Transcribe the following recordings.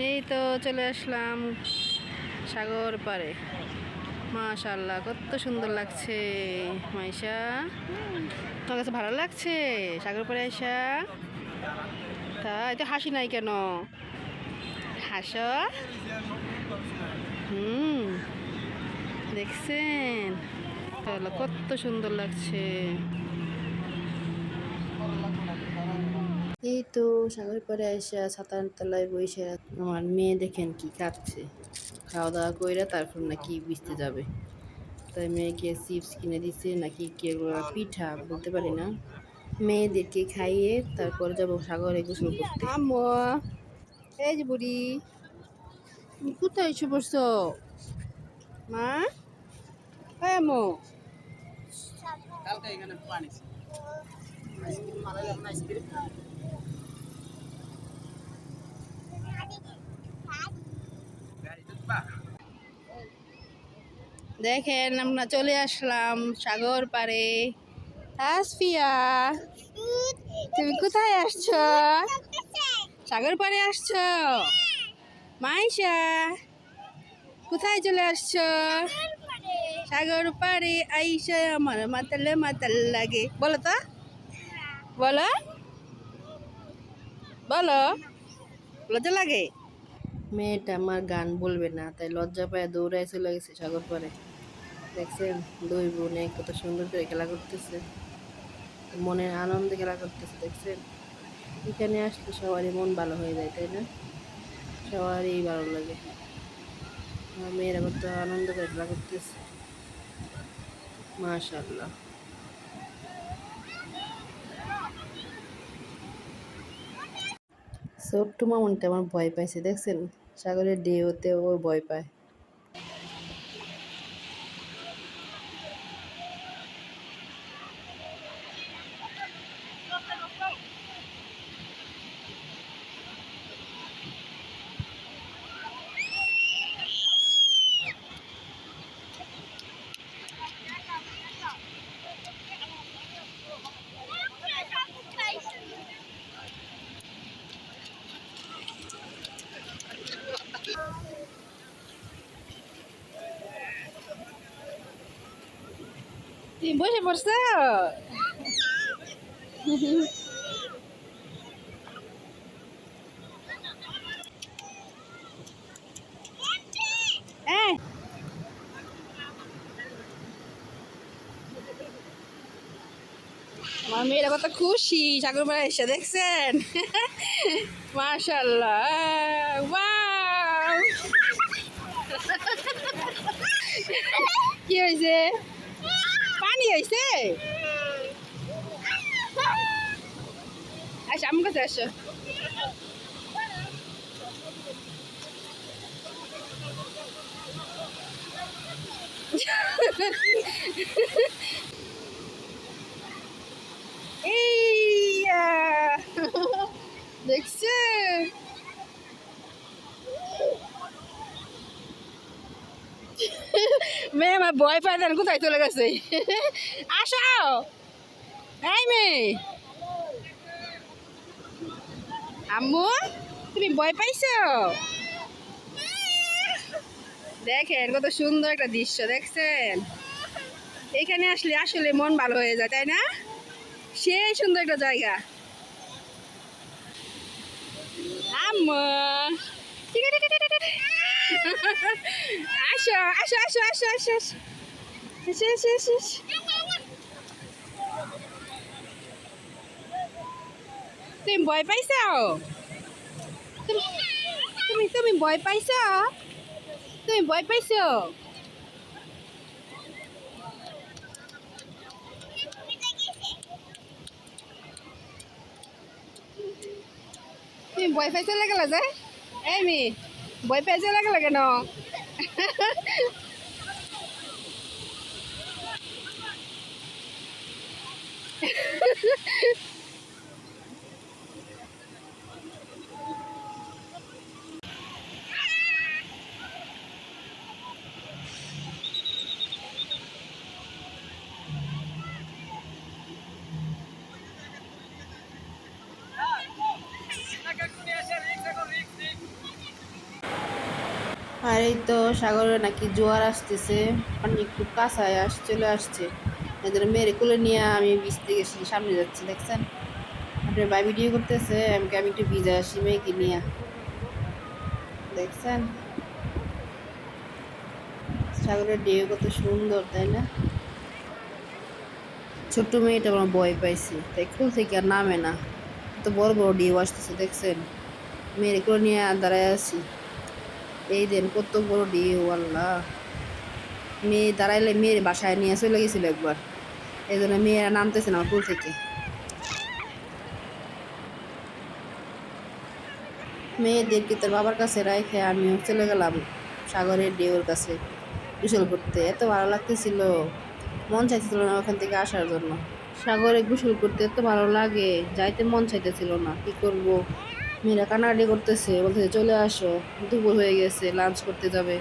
এই তো চলে আসলাম সাগর পারে মাশাল্লাহ কত সুন্দর লাগছে। মাইশা, তোমার কাছে ভালো লাগছে? সাগর পারে আইসা। তো হাসি নাই কেন? হাস। হুম, দেখছেন? তাহলে কত সুন্দর লাগছে। এই তো সাগর পাড়ে এসে ছাতার তলায় বসে আমার মেয়ে দেখেন কি খাচ্ছে খাওয়া দাওয়া কইরা তারপর নাকি বুঝতে যাবে। তাই মেয়েকে চিপস কিনে দিছে নাকি কি পিঠা বলতে পারি না। মেয়েদেরকে খাইয়ে তারপর যাব সাগরে গোসল করতে। আম্মু এই যে বুড়ি কোথায় এসে পড়ছো? মা? হ্যাঁ আম্মু। কালকে এখানে পানি দেখেন, আমরা চলে আসলাম সাগর পারে আসফিয়া তুমি কোথায় আসছো? সাগর পারে আসছো? মাইশা, কোথায় চলে আসছো? সাগর পারে আইসা আমার মাতাল মাতাল লাগে। বলো তো। বলো। বলো। লজ্জা লাগে? মেয়েটা আমার গান বলবে না, তাই লজ্জা পায় দৌড়ায় চলে গেছে সাগর পারে দেখছেন দুই বোনে কত সুন্দর করে খেলা করতেছে। মনের আনন্দে খেলা করতেছে, দেখছেন? এখানে আসলে সবারই মন ভালো হয়ে যায়, তাই না? সবারই ভালো লাগে। মেয়েরা কত আনন্দ করে খেলা করতেছে। মাশাল্লাহ ছোট্ট মামনটা আমার ভয় পাইছে, দেখছেন? সাগরের ডেওতে ও ভয় পায়। তুমি বসে পড়ছো। আমার মেয়েরা কত খুশি পাড়া এসে দেখছেন মাশাল্লাহ কি হয়েছে পানি হয়েছে আচ্ছা আমার কাছে আসো দেখছে মেয়ে আমার ভয় পায় দেন কোথায় চলে গেছে? আসো! এই মেয়ে! আম্মু, তুমি ভয় পাইছো? দেখেন, কত সুন্দর একটা দৃশ্য, দেখছেন? এখানে আসলে আসলে মন ভালো হয়ে যায়, তাই না? সেই সুন্দর একটা জায়গা। আম্মু। আসো আসো আসো আসো আসো আসো আসো আসো আসো। তুমি ভয় পাইছো? তুমি তুমি ভয় পাইছো? তুমি ভয় পাইছো? তুমি ভয় পাই চলে গেল যে? এই মি। ভয় পেয়েছে লাগলে কেন Ha আর এই তো সাগরে নাকি জোয়ার আসতেছে পানি একটু কাঁচায় আস, চলে আসছে। এদের মেরে কুলে নিয়ে আমি বীজ থেকে সামনে যাচ্ছি, দেখছেন? আপনার ভাই ভিডিও করতেছে আমাকে আমি একটু ভিজে আসি মেয়েকে নিয়ে? দেখছেন? সাগরের ঢেউ কত সুন্দর, তাই না? ছোট্ট মেয়েটা আমার ভয় পাইছে, তাই কুল থেকে আর নামে না। তো বড় বড় ঢেউ আসতেছে, দেখছেন? মেয়ের করে নিয়ে দাঁড়ায় আছি। এই দেন, কত বড় ঢেউ, আল্লাহ। মেয়ে দাঁড়াইলে মেয়ের বাসায় নিয়ে চলে গেছিল একবার। এই জন্য মেয়েরা নামতেছে না পুল থেকে। মেয়েদেরকে তার বাবার কাছে রাখে আমিও চলে গেলাম সাগরের ঢেউর কাছে গোসল করতে। এত ভালো লাগতেছিল। মন চাইতেছিল না ওখান থেকে আসার জন্য। সাগরে গোসল করতে এত ভালো লাগে, যাইতে মন চাইতেছিল না। কি করব? মেয়েরা কানাকাটি করতেছে, বলতেছে, চলে আসো, দুপুর হয়ে গেছে লাঞ্চ করতে যাবে।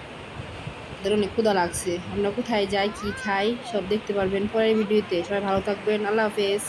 ওদের অনেক ক্ষুধা লাগছে। আমরা কোথায় যাই, কি খাই, সব দেখতে পারবেন পরের ভিডিওতে। সবাই ভালো থাকবেন, আল্লাহ হাফেজ।